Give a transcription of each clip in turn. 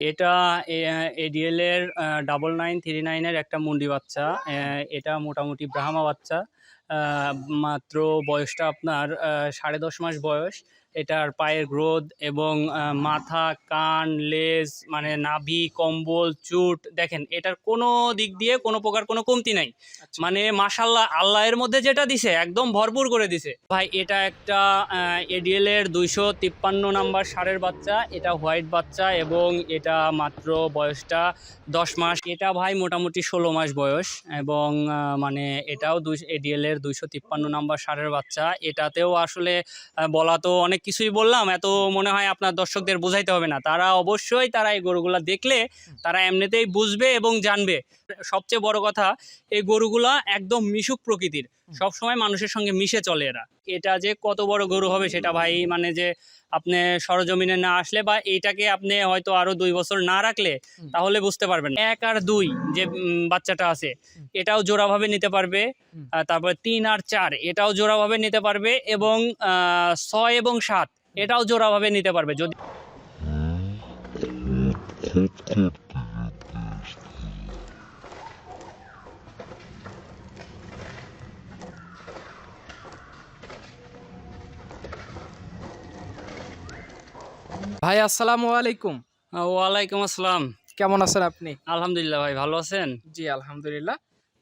এটা এডিএল এর double nine three নাইনের একটা মুন্ডি বাচ্চা। এটা মোটামুটি ব্রাহ্মা বাচ্চা। মাত্র বয়সটা আপনার সাড়ে দশ মাস বয়স। এটার পায়ের গ্রোথ এবং মাথা কান লেজ মানে নাভি কম্বল চুট দেখেন এটার কোনো দিক দিয়ে কোনো প্রকার কোনো কমতি নাই। আচ্ছা। মানে মাশাল্লাহ আল্লাহ এর মধ্যে যেটা দিছে একদম ভরপুর করে দিছে। ভাই এটা একটা এডিএল এর দুইশো তিপ্পান্ন নাম্বার সারের বাচ্চা এটা হোয়াইট বাচ্চা এবং এটা মাত্র বয়সটা দশ মাস। এটা ভাই মোটামুটি ষোলো মাস বয়স এবং মানে এটাও দুই এডিএল এর দুইশো তিপ্পান্ন নাম্বার সারের বাচ্চা। এটাতেও আসলে বলা তো অনেক কিছুই বললাম এত মনে হয় আপনার দর্শকদের বোঝাইতে হবে না। তারা অবশ্যই তারা এই গরুগুলা দেখলে তারা এমনিতেই বুঝবে এবং জানবে। সবচেয়ে বড় কথা এই গরুগুলা একদম মিশুক প্রকৃতির। সব সময় মানুষের সঙ্গে মিশে চলে এরা। এটা যে কত বড় গরু হবে সেটা ভাই মানে যে আপনি সরজমিনে না আসলে বা এইটাকে আপনি হয়তো আরও দুই বছর না রাখলে তাহলে বুঝতে পারবেন এক আর দুই যে বাচ্চাটা আছে। এটাও জোড়াভাবে নিতে পারবে। তারপরে তিন আর চার এটাও জোড়াভাবে নিতে পারবে এবং আহ, ছয় এবং সাত এটাও জোড়াভাবে নিতে পারবে যদি ভাই আসসালামু আলাইকুম। ওয়ালাইকুম আসসালাম। কেমন আছেন আপনি? আলহামদুলিল্লাহ ভাই ভালো আছেন? জি আলহামদুলিল্লাহ।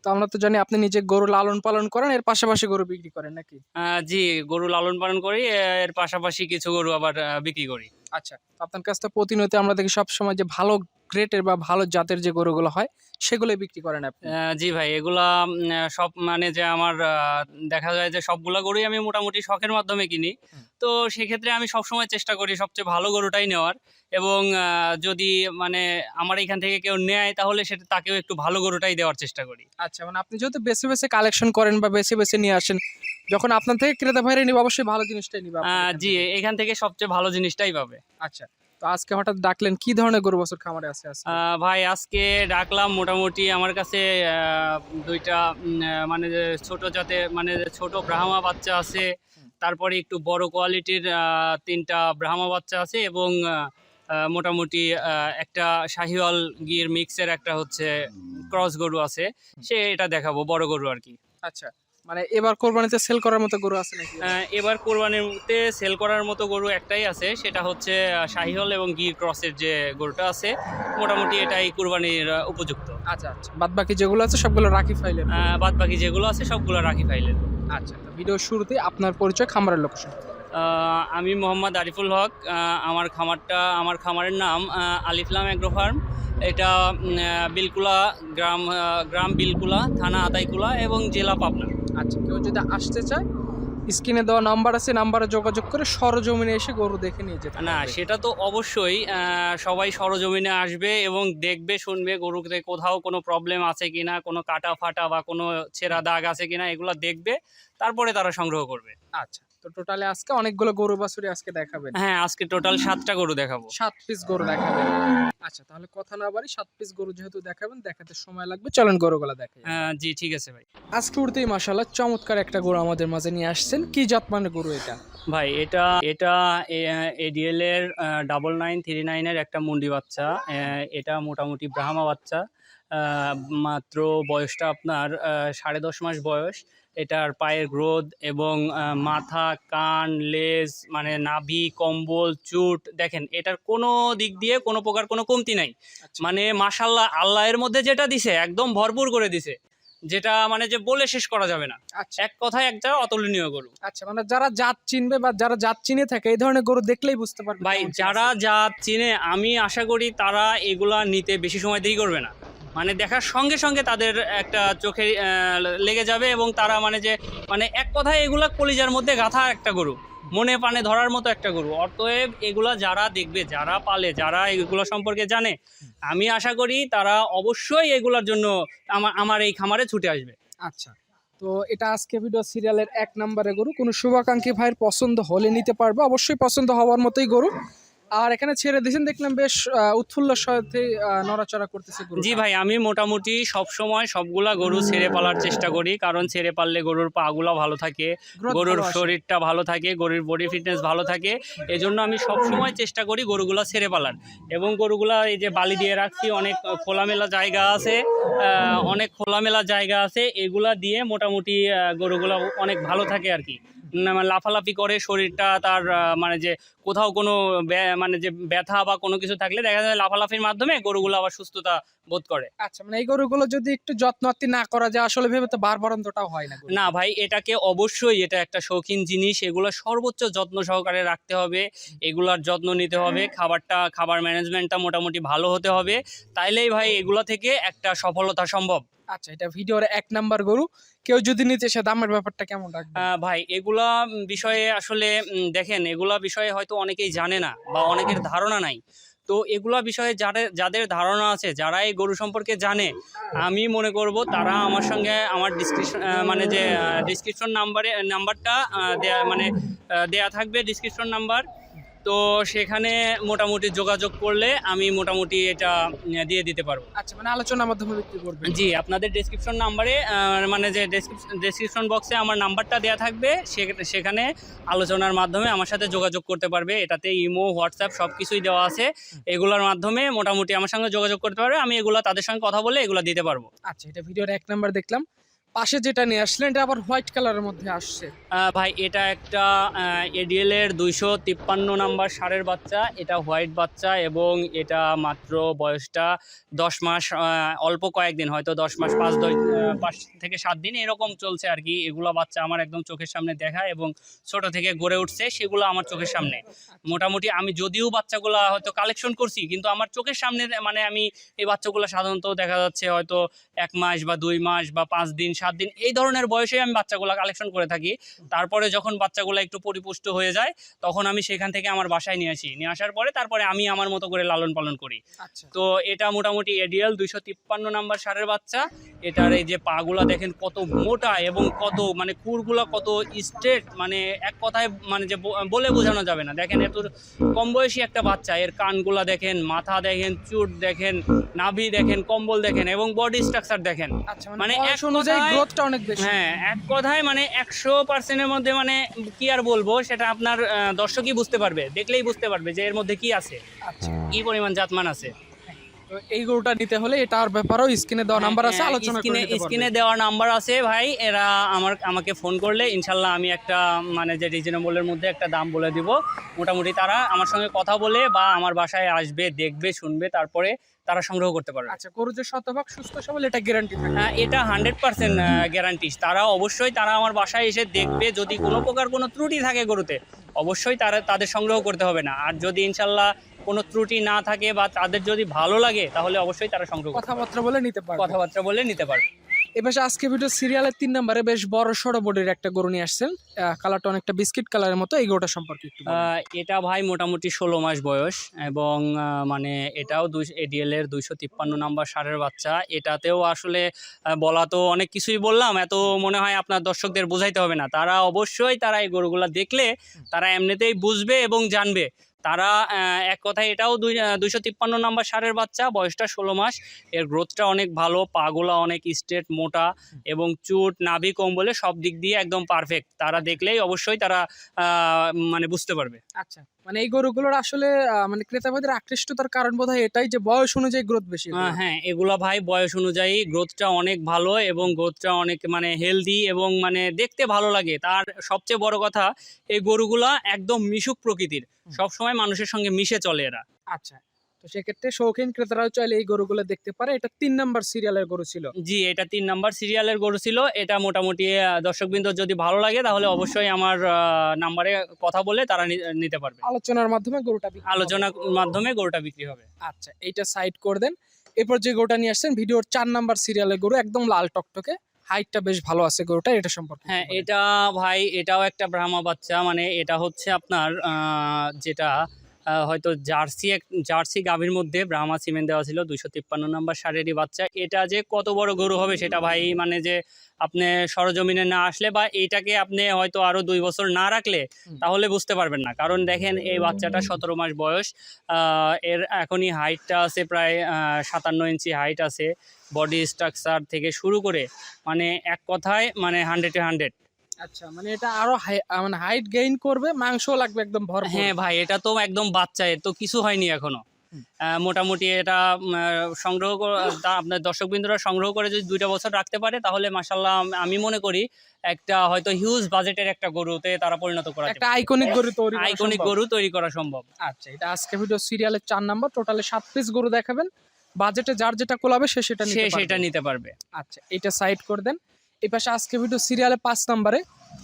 তো আমরা তো জানি আপনি নিজে গরু লালন পালন করেন এর পাশাপাশি গরু বিক্রি করেন নাকি? আহ, জি গরু লালন পালন করি এর পাশাপাশি কিছু গরু আবার বিক্রি করি। আচ্ছা তো আপনার কাছ থেকে প্রতিনিয়ত আমরা দেখি সব সময় যে ভালো গ্রেটের বা ভালো জাতের যে গরুগুলো হয় সেগুলো বিক্রি করেন আপনি? জি ভাই এগুলা সব মানে যে আমার দেখা যায় যে সবগুলা গরুই আমি মোটামুটি শখের মাধ্যমে কিনি। তো সেক্ষেত্রে আমি সবসময় চেষ্টা করি সবচেয়ে ভালো গরুটাই নেওয়ার এবং যদি মানে আমার এখান থেকে কেউ নেয় তাহলে সেটা তাকেও একটু ভালো গরুটাই দেওয়ার চেষ্টা করি। আচ্ছা মানে আপনি যেহেতু বেছে বেছে কালেকশন করেন বা বেছে বেছে নিয়ে আসেন যখন আপনার থেকে ক্রেতা ভাইরা নিবে অবশ্যই ভালো জিনিসটাই নিবে জি এখান থেকে সবচেয়ে ভালো জিনিসটাই পাবে। আচ্ছা তো আজকে হঠাৎ ডাকলেন কি ধরনের গরু বছর খামারে আছে ভাই আজকে ডাকলাম মোটামুটি আমার কাছে দুইটা মানে ছোট জাতের মানে ছোট ব্রাহ্মা বাচ্চা আছে তারপরে একটু বড় কোয়ালিটির তিনটা ব্রাহ্মা বাচ্চা আছে এবং মোটামুটি একটা শাহিওয়াল গির মিক্সের একটা হচ্ছে ক্রস গরু আছে সে এটা দেখাবো বড় গরু আর কি। আচ্ছা। মানে এবার কোরবানিতে সেল করার মতো গরু আছে নাকি? আহ, এবার কোরবানিতে সেল করার মতো গরু একটাই আছে সেটা হচ্ছে শাহিহল এবং গির ক্রসের যে গরুটা আছে মোটামুটি এটাই কোরবানির উপযুক্ত। আচ্ছা আচ্ছা। বাদ বাকি যেগুলো আছে সবগুলো রাখি ফাইলে বাদ বাকি যেগুলো আছে সবগুলো রাখি ফাইলের। আচ্ছা তো ভিডিও শুরুতে আপনার পরিচয় খামারের লোকেশন আহ, আমি মোহাম্মদ আরিফুল হক আমার খামারটা আমার খামারের নাম আলিফলাম অ্যাগ্রো ফার্ম। এটা বিলকুলা গ্রাম গ্রাম বিলকুলা থানা আদাইকুলা এবং জেলা পাবনা। আচ্ছা কেউ যদি আসতে চায় স্ক্রিনে দেওয়া নাম্বার আছে নাম্বারে যোগাযোগ করে সরজমিনে এসে গরু দেখে নিয়ে যেতে না সেটা তো অবশ্যই সবাই সরজমিনে আসবে এবং দেখবে শুনবে গরুতে কোথাও কোনো প্রবলেম আছে কি না কোনো কাটা ফাটা বা কোনো ছেঁড়া দাগ আছে কিনা এগুলো দেখবে তারপরে তারা সংগ্রহ করবে। আচ্ছা তো টোটালে আজকে অনেকগুলো গরু বাছুরি আজকে দেখাবেন। হ্যাঁ আজকে টোটাল সাতটা গরু দেখাবো। সাত পিস গরু দেখাবেন। আচ্ছা তাহলে কথা না বাড়ি সাত পিস গরু যেহেতু দেখাবেন দেখাতে সময় লাগবে। চলেন গরুগুলা দেখাই। আহ, জি ঠিক আছে ভাই। আজকে উঠতেই মাসাল্লাহ চমৎকার একটা গরু আমাদের মাঝে নিয়ে আসছেন। কি জাত মানে গরু এটা? ভাই এটা এটা এডিএল এর ডাবল নাইন থ্রি নাইনের একটা মুন্ডি বাচ্চা। আহ, এটা মোটামুটি ব্রাহ্মা বাচ্চা। মাত্র বয়সটা আপনার সাড়ে দশ মাস বয়স। এটার পায়ের গ্রোথ এবং মাথা কান লেজ মানে নাভি কম্বল চুট দেখেন এটার কোনো দিক দিয়ে কোনো প্রকার কোনো কমতি নাই। আচ্ছা। মানে মাশাল্লাহ আল্লাহ এর মধ্যে যেটা দিছে একদম ভরপুর করে দিছে। যেটা মানে যে বলে শেষ করা যাবে না। আচ্ছা। এক কথায় একটা অতুলনীয় গরু। আচ্ছা মানে যারা জাত চিনবে বা যারা জাত চিনে থাকে এই ধরনের গরু দেখলেই বুঝতে পারবে ভাই যারা জাত চিনে আমি আশা করি তারা এগুলা নিতে বেশি সময় দেরি করবে না। মানে দেখার সঙ্গে সঙ্গে তাদের একটা চোখে লেগে যাবে এবং তারা মানে যে মানে এক কথায় এগুলা কলিজার মধ্যে গাথা একটা গরু, মনে পানে ধরার মতো একটা গরু। অতএব এগুলা যারা দেখবে, যারা পালে, যারা এগুলো সম্পর্কে জানে, আমি আশা করি তারা অবশ্যই এগুলার জন্য আমার আমার এই খামারে ছুটে আসবে। আচ্ছা তো এটা আজকে ভিডিও সিরিয়ালের এক নম্বরে গরু। কোনো শুভাকাঙ্ক্ষী ভাইয়ের পছন্দ হলে নিতে পারবে। অবশ্যই পছন্দ হওয়ার মতোই গরু। আর এখানে ছেড়ে দিয়েছেন দেখলাম বেশ আহ, উৎফুল্লর সাথে নড়াচড়া করতেছে গরু। জি ভাই আমি মোটামুটি সব সময় সবগুলা গরু ছেড়ে পালার চেষ্টা করি কারণ ছেড়ে পারলে গরুর পাগুলা ভালো থাকে গরুর শরীরটা ভালো থাকে গরুর বডি ফিটনেস ভালো থাকে এজন্য আমি সব সময় চেষ্টা করি গরুগুলা ছেড়ে পালার। এবং গরুগুলা এই যে বালি দিয়ে রাখছি অনেক খোলামেলা জায়গা আছে অনেক খোলামেলা জায়গা আছে এগুলা দিয়ে মোটামুটি গরুগুলা অনেক ভালো থাকে আর কি। লাফালাফি করে শরীরটা তার মানে যে কোথাও কোনো ব্যা- মানে যে ব্যথা বা কোনো কিছু থাকলে দেখা যায় লাফালাফির মাধ্যমে গরুগুলো আবার সুস্থতা বোধ করে। আচ্ছা মানে এই গরুগুলো যদি একটু যত্নআত্তি না করা যায় আসলে ভেবে তো বারবারন্তটাও হয় না না ভাই এটাকে অবশ্যই এটা একটা শৌখিন জিনিস এগুলো সর্বোচ্চ যত্ন সহকারে রাখতে হবে এগুলার যত্ন নিতে হবে খাবারটা খাবার ম্যানেজমেন্টটা মোটামুটি ভালো হতে হবে তাইলেই ভাই এগুলো থেকে একটা সফলতা সম্ভব। আচ্ছা এটা ভিডিওর এক নাম্বার গরু। কেউ যদি নিতে সে দামের ব্যাপারটা কেমন রাখবে ভাই, এগুলা বিষয়ে আসলে দেখেন, এগুলা বিষয়ে হয়তো অনেকেই জানে না বা অনেকের ধারণা নাই। তো এগুলা বিষয়ে যাদের যাদের ধারণা আছে যারা এই গরু সম্পর্কে জানে, আমি মনে করব তারা আমার সঙ্গে আমার ডিসক্রিপশন মানে যে ডিসক্রিপশন নাম্বারে নাম্বারটা দেয়া মানে দেয়া থাকবে ডিসক্রিপশন নাম্বার তো সেখানে মোটামুটি যোগাযোগ করলে আমি মোটামুটি এটা দিয়ে দিতে পারব। আচ্ছা মানে আলোচনার মাধ্যমে বিক্রি করবে জি আপনাদের ডেসক্রিপশন নাম্বারে মানে যে ডেসক্রিপশন বক্সে আমার নাম্বারটা দেওয়া থাকবে সে- সেখানে আলোচনার মাধ্যমে আমার সাথে যোগাযোগ করতে পারবে। এটাতে ইমো হোয়াটসঅ্যাপ সব কিছুই দেওয়া আছে। এগুলোর মাধ্যমে মোটামুটি আমার সঙ্গে যোগাযোগ করতে পারবে। আমি এগুলো তাদের সঙ্গে কথা বলে এগুলো দিতে পারব। আচ্ছা এটা ভিডিওর এক নাম্বার দেখলাম। পাশে যেটা নিয়ে আসলেন এটা আবার হোয়াইট কালারের মধ্যে আসছে। ভাই, এটা একটা এডিএল এর দুইশো তিপ্পান্ন নাম্বার সারের বাচ্চা। এটা হোয়াইট বাচ্চা এবং এটা মাত্র বয়সটা দশ মাস অল্প কয়েকদিন, হয়তো দশ মাস, পাঁচ, দশ পাঁচ থেকে সাত দিন এরকম চলছে আর কি। এগুলো বাচ্চা আমার একদম চোখের সামনে দেখা এবং ছোট থেকে গড়ে উঠছে, সেগুলো আমার চোখের সামনে। মোটামুটি আমি যদিও বাচ্চাগুলো হয়তো কালেকশন করছি, কিন্তু আমার চোখের সামনে মানে আমি এই বাচ্চাগুলো সাধারণত দেখা যাচ্ছে হয়তো এক মাস বা দুই মাস বা পাঁচ দিন সাত দিন এই ধরনের বয়সে আমি বাচ্চাগুলো কালেকশন করে থাকি। তারপরে যখন বাচ্চাগুলো একটু পরিপুষ্ট হয়ে যায় তখন আমি সেখান থেকে আমার বাসায় নিয়ে আসি। নিয়ে আসার পরে তারপরে আমি আমার মতো করে লালন পালন করি। আচ্ছা। তো এটা মোটামুটি এডিএল দুইশো তিপ্পান্ন নাম্বার সারের বাচ্চা। এটার এই যে পাগুলা দেখেন কত মোটা এবং কত মানে খুরগুলা কত স্ট্রেট মানে এক কথায় মানে যে বলে বোঝানো যাবে না। দেখেন এত কম বয়সী একটা বাচ্চা। এর কানগুলা দেখেন মাথা দেখেন চুট দেখেন নাভি দেখেন কম্বল দেখেন এবং বডি স্ট্রাকচার দেখেন। আচ্ছা মানে মানে এক অনুযায়ী গ্রোথটা অনেক বেশি। হ্যাঁ এক কথায় মানে একশো পার্সেন্টের মধ্যে মানে কি আর বলব সেটা আপনার দর্শকই বুঝতে পারবে দেখলেই বুঝতে পারবে যে এর মধ্যে কি আছে আচ্ছা। কি পরিমাণ জাতমান আছে। তো এই গরুটা নিতে হলে এটার ব্যাপারেও স্ক্রিনে দেওয়া নাম্বার আছে হ্যাঁ, আলোচনা করে স্ক্রিনে স্ক্রিনে দেওয়া নাম্বার আছে ভাই এরা আমার আমাকে ফোন করলে ইনশাল্লাহ আমি একটা মানে যে রিজনেবলের মধ্যে একটা দাম বলে দিব। মোটামুটি তারা আমার সঙ্গে কথা বলে বা আমার বাসায় আসবে দেখবে শুনবে তারপরে তারা সংগ্রহ করতে পারবে। আচ্ছা গরু যে শতভাগ সুস্থ সবল এটা গ্যারান্টি হ্যাঁ, এটা হান্ড্রেড পার্সেন্ট গ্যারান্টি তারা অবশ্যই তারা আমার বাসায় এসে দেখবে যদি কোনো প্রকার কোনো ত্রুটি থাকে গরুতে অবশ্যই তারা তাদের সংগ্রহ করতে হবে না। আর যদি ইনশাল্লাহ কোনো ত্রুটি না থাকে বা তাদের যদি ভালো লাগে তাহলে অবশ্যই তারা সংগ্রহ কথাবার্তা বলে নিতে পারবে। কথাবার্তা বলে নিতে পারবে। এবার আজকে ভিডিও সিরিয়ালের তিন নম্বরে বেশ বড় সড়ো বডির একটা গরু নিয়ে আসছেন। কালারটা অনেকটা বিস্কিট কালারের মতো এই গরুটা সম্পর্কে একটু এটা ভাই মোটামুটি ষোলো মাস বয়স এবং মানে এটাও দুই এডিএল এর দুইশো তিপ্পান্ন নাম্বার সারের বাচ্চা। এটাতেও আসলে বলা তো অনেক কিছুই বললাম এত মনে হয় আপনার দর্শকদের বোঝাইতে হবে না। তারা অবশ্যই তারা এই গরুগুলা দেখলে তারা এমনিতেই বুঝবে এবং জানবে। তারা এক কথায় এটাও দুই দুইশো তিপ্পান্ন নাম্বার সারের বাচ্চা, বয়সটা ষোলো মাস। এর গ্রোথটা অনেক ভালো, পাগুলা অনেক স্ট্রেট মোটা এবং চুট, নাভি, কম্বলে সব দিক দিয়ে একদম পারফেক্ট তারা দেখলেই অবশ্যই তারা মানে বুঝতে পারবে। আচ্ছা। মানে এই গরুগুলোর আসলে মানে ক্রেতাবাদের আকৃষ্টতার কারণ বোধ এটাই যে বয়স অনুযায়ী গ্রোথ বেশি হ্যাঁ এগুলা ভাই বয়স অনুযায়ী গ্রোথটা অনেক ভালো এবং গ্রোথটা অনেক মানে হেলদি এবং মানে দেখতে ভালো লাগে। তার সবচেয়ে বড় কথা এই গরুগুলা একদম মিশুক প্রকৃতির। সব সময় মানুষের সঙ্গে মিশে চলে এরা। আচ্ছা তো সেক্ষেত্রে শৌখিন ক্রেতারাও চাইলে এই গরুগুলো দেখতে পারে। এটা তিন নাম্বার সিরিয়ালের গরু ছিল। জি এটা তিন নাম্বার সিরিয়ালের গরু ছিল। এটা মোটামুটি দর্শকবৃন্দ যদি ভালো লাগে তাহলে অবশ্যই আমার নাম্বারে কথা বলে তারা নিতে পারবে। আলোচনার মাধ্যমে গরুটা আলোচনার মাধ্যমে গরুটা বিক্রি হবে। আচ্ছা এইটা সাইড করে দেন। এরপর যে গরুটা নিয়ে আসছেন ভিডিওর চার নাম্বার সিরিয়ালের গরু একদম লাল টকটকে। হাইটটা বেশ ভালো আছে গরুটা এটা সম্পর্কে হ্যাঁ এটা ভাই এটাও একটা ব্রাহ্মা বাচ্চা। মানে এটা হচ্ছে আপনার যেটা হয়তো জার্সি এক জার্সি গাভীর মধ্যে ব্রাহ্মা সিমেন্ট দেওয়া ছিল দুইশো তিপ্পান্ন নম্বর সারেরই বাচ্চা। এটা যে কত বড় গরু হবে সেটা ভাই মানে যে আপনি সরজমিনে না আসলে বা এইটাকে আপনি হয়তো আরও দুই বছর না রাখলে তাহলে বুঝতে পারবেন না। কারণ দেখেন এই বাচ্চাটা সতেরো মাস বয়স এর এখনই হাইটটা আছে প্রায় সাতান্ন ইঞ্চি হাইট আছে। বডি স্ট্রাকচার থেকে শুরু করে মানে এক কথায় মানে হান্ড্রেডে হান্ড্রেড আচ্ছা মানে এটা আরও মানে হাইট গেইন করবে মাংস লাগবে একদম ভরপুর। হ্যাঁ ভাই এটা তো একদম বাচ্চা তো কিছু হয়নি এখনও। মোটামুটি এটা সংগ্রহ আপনার দর্শক বিন্দুরা সংগ্রহ করে যদি দুইটা বছর রাখতে পারে তাহলে মাসাল্লাহ আমি মনে করি একটা হয়তো হিউজ বাজেটের একটা গরুতে তারা পরিণত করা একটা আইকনিক গরু তৈরি আইকনিক। গরু তৈরি করা সম্ভব। আচ্ছা এটা আজকে ভিডিও সিরিয়ালের চার নাম্বার টোটালে সাত পিস গরু দেখাবেন। বাজেটে যার যেটা কোলাবে সে সেটা সে সেটা নিতে পারবে। আচ্ছা এটা সাইড করে দেন। এই পাশে আজকে ভিডিও সিরিয়ালে পাঁচ নাম্বারে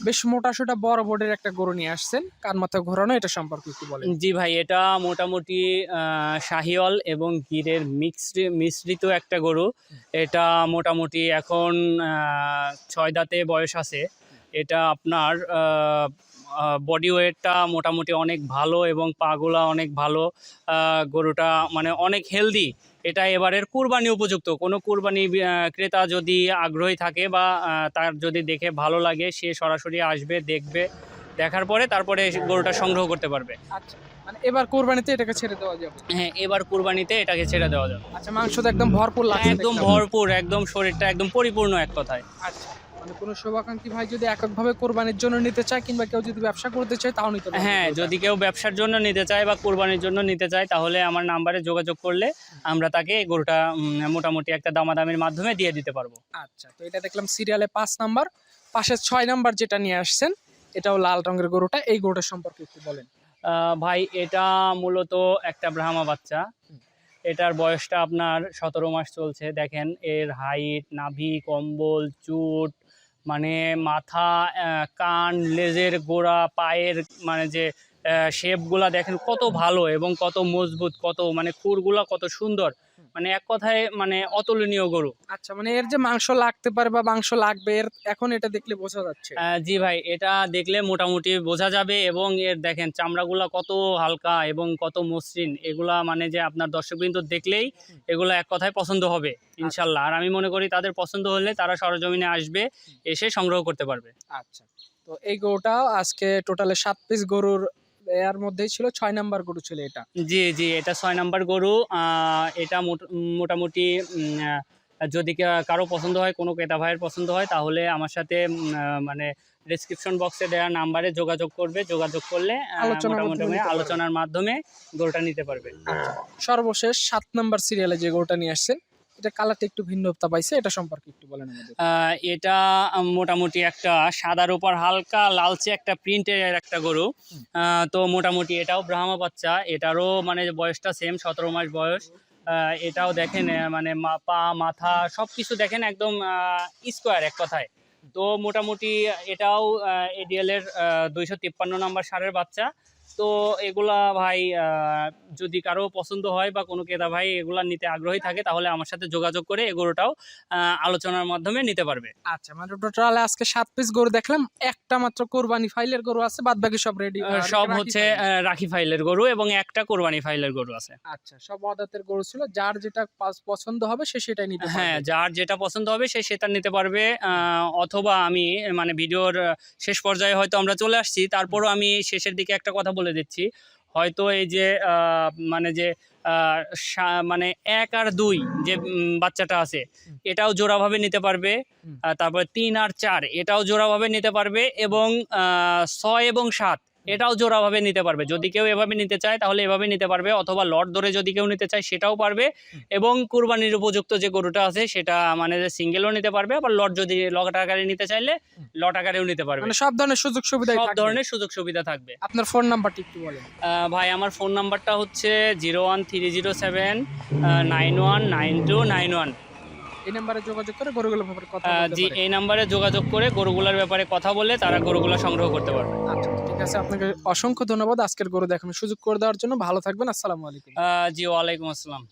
বেশ মোটা সোটা বড় বোর্ডের একটা গরু নিয়ে আসছেন। কার মাথা ঘোরানো, এটা সম্পর্কে একটু বলেন। জি ভাই, এটা মোটামুটি শাহিওয়াল এবং গিরের মিক্সড, মিশ্রিত একটা গরু। এটা মোটামুটি এখন ছয় দাঁতে বয়স আছে। এটা আপনার বডি ওয়েটটা মোটামুটি অনেক ভালো এবং পাগুলা অনেক ভালো। গরুটা মানে অনেক হেলদি এটা এবারের কুরবানি উপযুক্ত। কোনো কুরবানি ক্রেতা যদি আগ্রহী থাকে বা তার যদি দেখে ভালো লাগে সে সরাসরি আসবে দেখবে দেখার পরে তারপরে গরুটা সংগ্রহ করতে পারবে। আচ্ছা মানে এবার কোরবানিতে এটাকে ছেড়ে দেওয়া যাবে? হ্যাঁ এবার কুরবানিতে এটাকে ছেড়ে দেওয়া যাবে। আচ্ছা মাংস তো একদম ভরপুর লাগছে একদম ভরপুর একদম শরীরটা একদম পরিপূর্ণ এক কথায়। আচ্ছা। মানে কোনো শুভাকাঙ্ক্ষী ভাই যদি এককভাবে কোরবানির জন্য নিতে চায় কিংবা কেউ যদি ব্যবসা করতে চায় তাও নিতে হ্যাঁ যদি কেউ ব্যবসার জন্য নিতে চায় বা কুরবানির জন্য নিতে চায় তাহলে আমার নাম্বারে যোগাযোগ করলে আমরা তাকে এই গরুটা মোটামুটি একটা দামাদামির মাধ্যমে দিয়ে দিতে পারব। আচ্ছা তো এটা দেখলাম সিরিয়ালে পাঁচ নাম্বার। পাশে ছয় নাম্বার যেটা নিয়ে আসছেন এটাও লাল রঙের গরুটা। এই গরুটা সম্পর্কে একটু বলেন। ভাই এটা মূলত একটা ব্রাহ্মা বাচ্চা। এটার বয়সটা আপনার সতেরো মাস চলছে। দেখেন এর হাইট নাভি কম্বল চুট মানে মাথা কান, লেজের গোড়া, পায়ের মানে যে শেপগুলা দেখেন কত ভালো এবং কত মজবুত, কত মানে খুরগুলা কত সুন্দর। মানে এক কথায় মানে অতুলনীয় গরু। আচ্ছা মানে এর যে মাংস লাগতে পারে বা মাংস লাগবে এর এখন এটা দেখলে বোঝা যাচ্ছে। জি ভাই এটা দেখলে মোটামুটি বোঝা যাবে এবং এর দেখেন চামড়াগুলা কত হালকা এবং কত মসৃণ। এগুলা মানে যে আপনার দর্শকবৃন্দ দেখলেই এগুলা এক কথায় পছন্দ হবে ইনশাল্লাহ। আর আমি মনে করি তাদের পছন্দ হলে তারা সরজমিনে আসবে এসে সংগ্রহ করতে পারবে। আচ্ছা তো এই গরুটা আজকে টোটালে সাত পিস গরুর এর মধ্যেই ছিল ছয় নাম্বার গরু ছিল এটা। জি জি এটা ছয় নাম্বার গরু। এটা মোট- মোটামুটি যদি কারও পছন্দ হয় কোনো ক্রেতা ভাইয়ের পছন্দ হয় তাহলে আমার সাথে মানে ডিসক্রিপশন বক্সে দেওয়া নাম্বারে যোগাযোগ করবে। যোগাযোগ করলে আলোচনার মাধ্যমে মোটামুটি আলোচনার মাধ্যমে গরুটা নিতে পারবে। সর্বশেষ সাত নাম্বার সিরিয়ালে যে গরুটা নিয়ে আসছেন এটা কালারটা একটু ভিন্নতা পাইছে, এটা সম্পর্কে একটু বলেন এটা মোটামুটি একটা সাদার উপর হালকা লালচে একটা প্রিন্টের একটা গরু। তো মোটামুটি এটাও ব্রাহ্মা বাচ্চা, এটারও মানে বয়সটা সেম সতেরো মাস বয়স। এটাও দেখেন মানে পা, মাথা সব কিছু দেখেন একদম স্কোয়ার এক কথায়। তো মোটামুটি এটাও এডিএল এর দুইশো তিপ্পান্ন নম্বর সারের বাচ্চা। তো এগুলা ভাই আহ, যদি কারও পছন্দ হয় বা কোনো ক্রেতা ভাই এগুলা নিতে আগ্রহী থাকে তাহলে আমার সাথে যোগাযোগ করে এগুলোটাও আলোচনার মাধ্যমে নিতে পারবে। আচ্ছা মানে টোটাল আজকে সাত পিস গরু দেখলাম একটা মাত্র কোরবানি ফাইলের গরু আছে বাদ বাকি সব রেডি সব হচ্ছে রাখি ফাইলের গরু এবং একটা কোরবানি ফাইলের গরু আছে। আচ্ছা সব অদাতের গরু ছিল যার যেটা পছন্দ হবে সে সেটাই নিতে হ্যাঁ যার যেটা পছন্দ হবে সে সেটা নিতে পারবে আহ, অথবা আমি মানে ভিডিওর শেষ পর্যায়ে হয়তো আমরা চলে আসছি তারপরও আমি শেষের দিকে একটা কথা বলে দিচ্ছি হয়তো এই যে আহ, মানে যে মানে এক আর দুই যে বাচ্চাটা আছে। এটাও জোড়াভাবে নিতে পারবে। তারপরে তিন আর চার এটাও জোড়াভাবে নিতে পারবে এবং আহ, ছয় এবং সাত এটাও জোড়াভাবে নিতে পারবে। যদি কেউ এভাবে নিতে চায় তাহলে এভাবে নিতে পারবে অথবা লট ধরে যদি কেউ নিতে চায় সেটাও পারবে এবং কুরবানির উপযুক্ত যে গরুটা আছে সেটা মানে সিঙ্গেলও নিতে পারবে আবার লট যদি লট আকারে নিতে চাইলে লট আকারেও নিতে পারবে। মানে সব ধরনের সুযোগ সুবিধা সব ধরনের সুযোগ সুবিধা থাকবে। আপনার ফোন নাম্বারটি একটু বলেন। ভাই আমার ফোন নাম্বারটা হচ্ছে zero one three zero seven nine one nine two nine one এই নাম্বারে যোগাযোগ করে গরুগুলোর ব্যাপারে কথা জি এই নাম্বারে যোগাযোগ করে গরুগুলার ব্যাপারে কথা বলে তারা গরুগুলা সংগ্রহ করতে পারবে। আচ্ছা ঠিক আছে আপনাকে অসংখ্য ধন্যবাদ। আজকের গরু দেখানোর সুযোগ করে দেওয়ার জন্য। ভালো থাকবেন আসসালামু আলাইকুম। জি ওয়ালাইকুম আসসালাম।